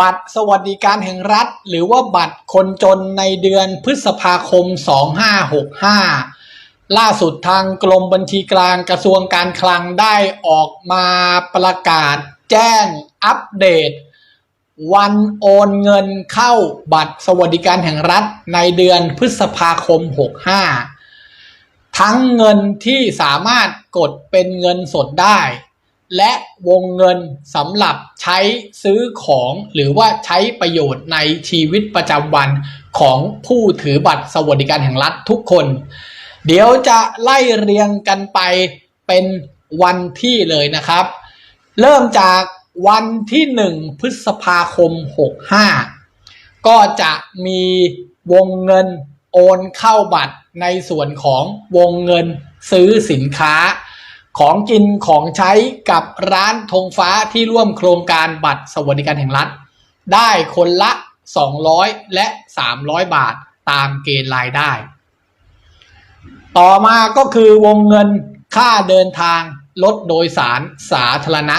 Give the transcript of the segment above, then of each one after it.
บัตรสวัสดิการแห่งรัฐ หรือว่าบัตรคนจนในเดือนพฤษภาคม 2565 ล่าสุดทางกรมบัญชีกลางกระทรวงการคลังได้ออกมาประกาศแจ้งอัปเดต วันโอนเงินเข้าบัตรสวัสดิการแห่งรัฐในเดือนพฤษภาคม 65 ทั้งเงินที่สามารถกดเป็นเงินสดได้ และวงเงินสำหรับใช้ซื้อของหรือว่าใช้ประโยชน์ในชีวิตประจำวันของผู้ถือบัตรสวัสดิการแห่งรัฐทุกคน เดี๋ยวจะไล่เรียงกันไปเป็นวันที่เลยนะครับ เริ่มจากวันที่หนึ่งพฤษภาคม 65 ก็จะมีวงเงินโอนเข้าบัตรในส่วนของวงเงินซื้อสินค้า ของกินของใช้กับร้านธงฟ้าที่ร่วมโครงการบัตรสวัสดิการแห่งรัฐ ได้คนละ 200 และ 300 บาทตามเกณฑ์รายได้ ต่อมาก็คือวงเงินค่าเดินทางรถโดยสารสาธารณะ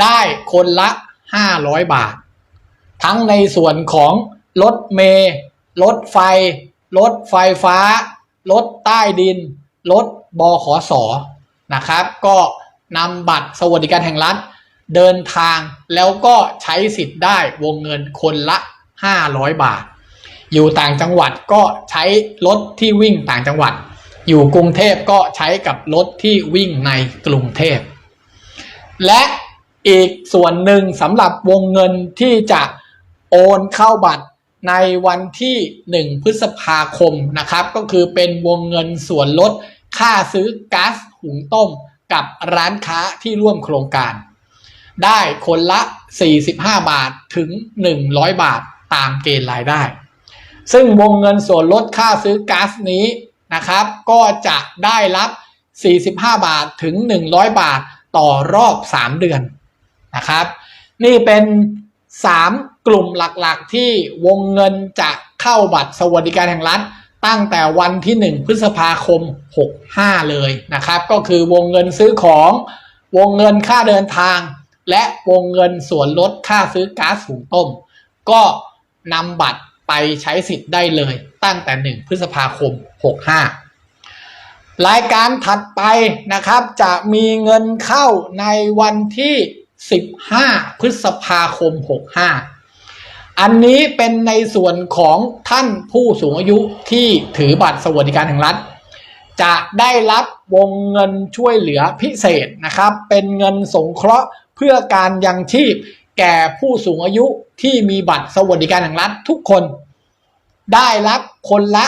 ได้คนละ 500 บาท ทั้งในส่วนของรถเมล์รถไฟ รถไฟฟ้า รถใต้ดิน รถบขอสนะครับ ก็นำบัตรสวัสดิการแห่งรัฐ เดินทางแล้วก็ใช้สิทธิ์ได้วงเงินคนละ 500 บาท อยู่ต่างจังหวัดก็ใช้รถที่วิ่งต่างจังหวัด อยู่กรุงเทพก็ใช้กับรถที่วิ่งในกรุงเทพ และอีกส่วนหนึ่งสำหรับวงเงินที่จะโอนเข้าบัตร ในวันที่ 1 พฤษภาคมนะครับ ก็คือเป็นวงเงินส่วนลด ค่าซื้อก๊าซหุงต้มกับร้านค้าที่ร่วมโครงการ ได้คนละ 45 บาทถึง 100 บาทตามเกณฑ์รายได้ ซึ่งวงเงินส่วนลดค่าซื้อก๊าซนี้นะครับ ก็จะได้รับ 45 บาทถึง 100 บาทต่อรอบ 3 เดือนนะครับ นี่เป็น 3 กลุ่มหลักๆ ที่วงเงินจะเข้าบัตรสวัสดิการแห่งรัฐตั้งแต่วันที่ 1 พฤษภาคม 65 เลยนะครับ ก็คือวงเงินซื้อของวงเงินค่าเดินทาง และวงเงินส่วนลดค่าซื้อก๊าซหุงต้ม ก็นำบัตรไปใช้สิทธิ์ได้เลยตั้งแต่ 1 พฤษภาคม 65 รายการถัดไปนะครับจะมีเงินเข้าในวันที่ 15 พฤษภาคม 65 อันนี้เป็นในส่วนของท่านผู้สูงอายุที่ถือบัตรสวัสดิการแห่งรัฐ จะได้รับวงเงินช่วยเหลือพิเศษนะครับ เป็นเงินสงเคราะห์เพื่อการยังชีพแก่ผู้สูงอายุที่มีบัตรสวัสดิการแห่งรัฐทุกคน ได้รับคนละ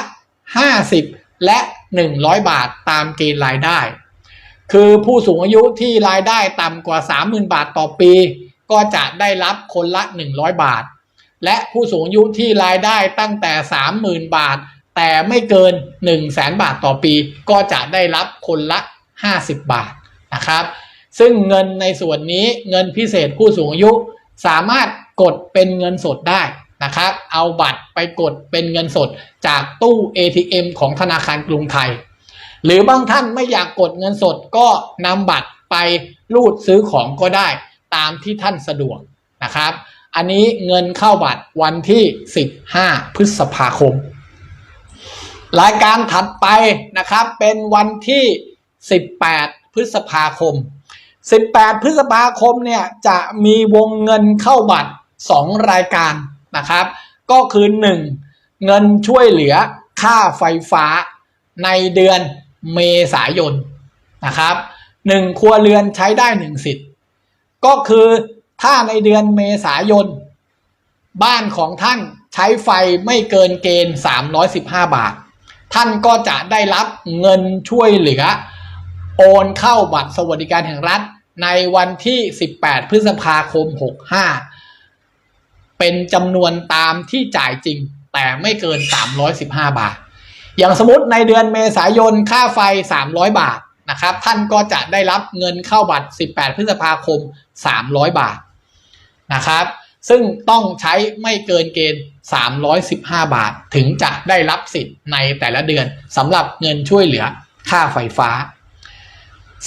50 และ 100 บาทตามเกณฑ์รายได้ คือผู้สูงอายุที่รายได้ต่ำกว่า 30,000 บาทต่อปี ก็จะได้รับคนละ 100 บาท และผู้สูงอายุที่รายได้ตั้งแต่ 30,000 บาท แต่ไม่เกิน 1 0 0 0 0แบาทต่อปี ก็จะได้รับคนละ 50 บาทนะครับ ซึ่งเงินในส่วนนี้เงินพิเศษผู้สูงอายุสามารถกดเป็นเงินสดได้นะครับ เอาบัตรไปกดเป็นเงินสดจากตู้ ATM ของธนาคารกรุงไทย หรือบางท่านไม่อยากกดเงินสดก็นำบัตรไปรูดซื้อของก็ได้ ตามที่ท่านสะดวกนะครับ อันนี้เงินเข้าบัตรวันที่ 15 พฤษภาคม รายการถัดไปนะครับเป็นวันที่ 18 พฤษภาคม 18 พฤษภาคมเนี่ยจะมีวงเงินเข้าบัตร 2 รายการนะครับ ก็คือ 1. เงินช่วยเหลือค่าไฟฟ้าในเดือน เมษายนนะครับหนึ่งครัวเรือนใช้ได้หนึ่งสิทธิ์ ก็คือถ้าในเดือนเมษายน บ้านของท่านใช้ไฟไม่เกินเกณฑ์ 315 บาท ท่านก็จะได้รับเงินช่วยเหลือ โอนเข้าบัตรสวัสดิการแห่งรัฐในวันที่ 18 พฤษภาคม 65 เป็นจำนวนตามที่จ่ายจริงแต่ไม่เกิน 315 บาท อย่างสมมติในเดือนเมษายนค่าไฟ 300 บาทนะครับ ท่านก็จะได้รับเงินเข้าบัตร 18 พฤษภาคม 300 บาทนะครับ ซึ่งต้องใช้ไม่เกินเกณฑ์ 315 บาท ถึงจะได้รับสิทธิ์ในแต่ละเดือนสำหรับเงินช่วยเหลือค่าไฟฟ้า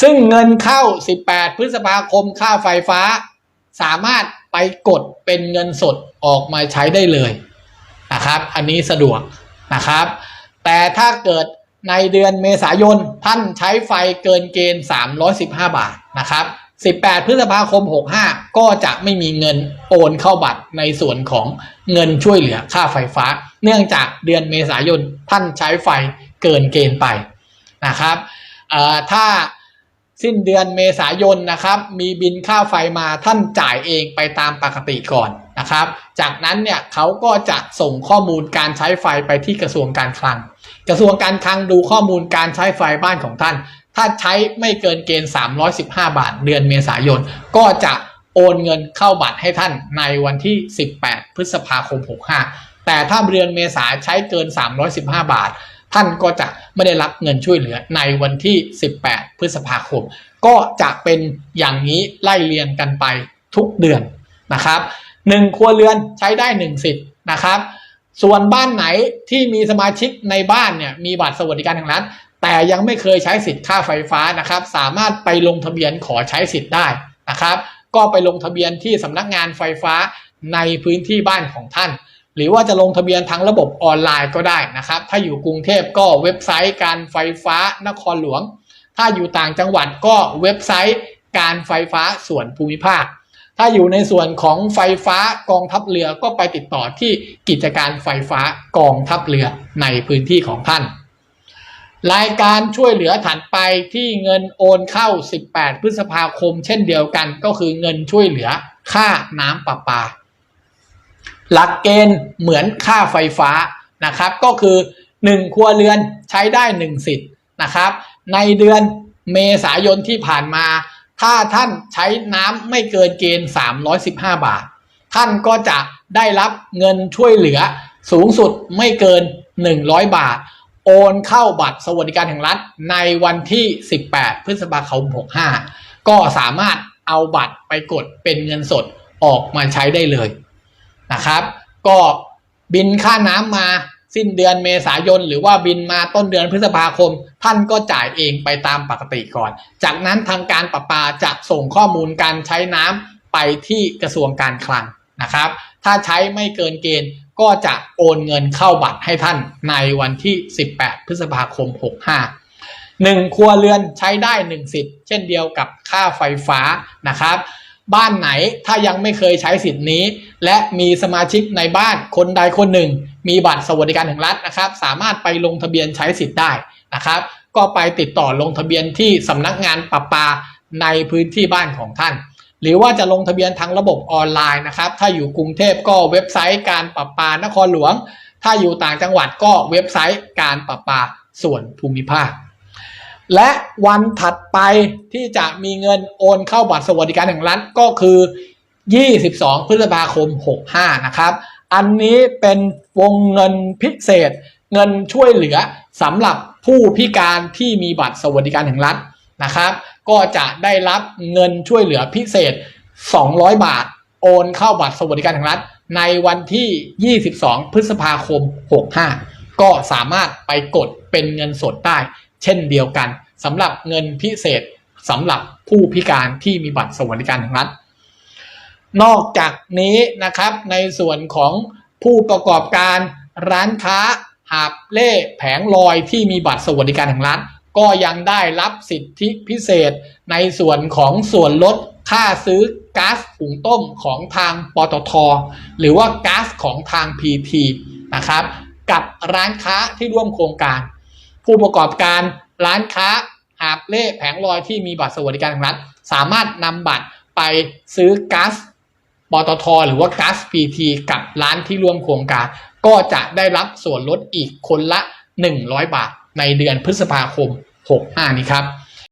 ซึ่งเงินเข้า 18 พฤษภาคมค่าไฟฟ้า สามารถไปกดเป็นเงินสดออกมาใช้ได้เลยนะครับ อันนี้สะดวกนะครับ แต่ถ้าเกิดในเดือนเมษายนท่านใช้ไฟเกินเกณฑ์ 315 บาทนะครับ 18 พฤษภาคม 65 ก็จะไม่มีเงินโอนเข้าบัตรในส่วนของเงินช่วยเหลือค่าไฟฟ้า เนื่องจากเดือนเมษายนท่านใช้ไฟเกินเกณฑ์ไปนะครับถ้าสิ้นเดือนเมษายนนะครับ มีบินค่าไฟมาท่านจ่ายเองไปตามปกติก่อน นะครับ จากนั้นเนี่ยเขาก็จะส่งข้อมูลการใช้ไฟไปที่กระทรวงการคลัง กระทรวงการคลังดูข้อมูลการใช้ไฟบ้านของท่าน ถ้าใช้ไม่เกินเกณฑ์ 315 บาท เดือนเมษายน ก็จะโอนเงินเข้าบัตรให้ท่านในวันที่ 18 พฤษภาคม 65 แต่ถ้าเดือนเมษาใช้เกิน 315 บาท ท่านก็จะไม่ได้รับเงินช่วยเหลือในวันที่ 18 พฤษภาคม ก็จะเป็นอย่างนี้ไล่เรียงกันไปทุกเดือนนะครับ หนึ่งครัวเรือนใช้ได้หนึ่งสิทธิ์นะครับ ส่วนบ้านไหนที่มีสมาชิกในบ้านเนี่ยมีบัตรสวัสดิการแห่งรัฐแต่ยังไม่เคยใช้สิทธิ์ค่าไฟฟ้านะครับ สามารถไปลงทะเบียนขอใช้สิทธิ์ได้นะครับ ก็ไปลงทะเบียนที่สำนักงานไฟฟ้าในพื้นที่บ้านของท่าน หรือว่าจะลงทะเบียนทางระบบออนไลน์ก็ได้นะครับ ถ้าอยู่กรุงเทพก็เว็บไซต์การไฟฟ้านครหลวง ถ้าอยู่ต่างจังหวัดก็เว็บไซต์การไฟฟ้าส่วนภูมิภาค ถ้าอยู่ในส่วนของไฟฟ้ากองทัพเรือก็ไปติดต่อที่กิจการไฟฟ้ากองทัพเรือในพื้นที่ของท่าน รายการช่วยเหลือถัดไปที่เงินโอนเข้า 18 พฤษภาคม เช่นเดียวกันก็คือเงินช่วยเหลือค่าน้ำประปา หลักเกณฑ์เหมือนค่าไฟฟ้านะครับ ก็คือ 1 ครัวเรือนใช้ได้ 1 สิทธิ์นะครับ ในเดือนเมษายนที่ผ่านมา ถ้าท่านใช้น้ำไม่เกินเกณฑ์ 315 บาท ท่านก็จะได้รับเงินช่วยเหลือสูงสุดไม่เกิน 100 บาท โอนเข้าบัตรสวัสดิการแห่งรัฐในวันที่ 18 พฤษภาคม 65 ก็สามารถเอาบัตรไปกดเป็นเงินสดออกมาใช้ได้เลยนะครับ ก็บินค่าน้ำมา สิ้นเดือนเมษายนหรือว่าบินมาต้นเดือนพฤษภาคม ท่านก็จ่ายเองไปตามปกติก่อน จากนั้นทางการประปาจะส่งข้อมูลการใช้น้ำไปที่กระทรวงการคลังนะครับ ถ้าใช้ไม่เกินเกณฑ์ก็จะโอนเงินเข้าบัตรให้ท่านในวันที่ 18 พฤษภาคม 65หนึ่งครัวเรือนใช้ได้หนึ่งสิทธิ์เช่นเดียวกับค่าไฟฟ้านะครับ บ้านไหนถ้ายังไม่เคยใช้สิทธิ์นี้ และมีสมาชิกในบ้านคนใดคนหนึ่ง มีบัตรสวัสดิการแห่งรัฐนะครับ สามารถไปลงทะเบียนใช้สิทธิ์ได้นะครับ ก็ไปติดต่อลงทะเบียนที่สำนักงานประปาในพื้นที่บ้านของท่าน หรือว่าจะลงทะเบียนทางระบบออนไลน์นะครับ ถ้าอยู่กรุงเทพก็เว็บไซต์การประปานครหลวง ถ้าอยู่ต่างจังหวัดก็เว็บไซต์การประปาส่วนภูมิภาค และวันถัดไปที่จะมีเงินโอนเข้าบัตรสวัสดิการแห่งรัฐก็คือ 22 พฤษภาคม 65 นะครับ อันนี้เป็นวงเงินพิเศษ เงินช่วยเหลือสำหรับผู้พิการที่มีบัตรสวัสดิการแห่งรัฐนะครับ ก็จะได้รับเงินช่วยเหลือพิเศษ 200 บาทโอนเข้าบัตรสวัสดิการแห่งรัฐ ในวันที่ 22 พฤษภาคม 65 ก็สามารถไปกดเป็นเงินสดได้ เช่นเดียวกันสำหรับเงินพิเศษสำหรับผู้พิการที่มีบัตรสวัสดิการแห่งรัฐนอกจากนี้นะครับในส่วนของผู้ประกอบการร้านค้าหาบเล่แผงลอยที่มีบัตรสวัสดิการแห่งรัฐก็ยังได้รับสิทธิพิเศษในส่วนของส่วนลดค่าซื้อก๊าซหุงต้มของทางปตท หรือว่าก๊าซของทาง PT นะครับ กับร้านค้าที่ร่วมโครงการ ผู้ประกอบการร้านค้าหาบเล่แผงลอยที่มีบัตรสวัสดิการแห่งรัฐสามารถนำบัตรไปซื้อก๊าซปตทหรือว่าก๊าซพีทีกับร้านที่ร่วมโครงการ ก็จะได้รับส่วนลดอีกคนละ 100 บาทในเดือนพฤษภาคม 65 นี้ครับ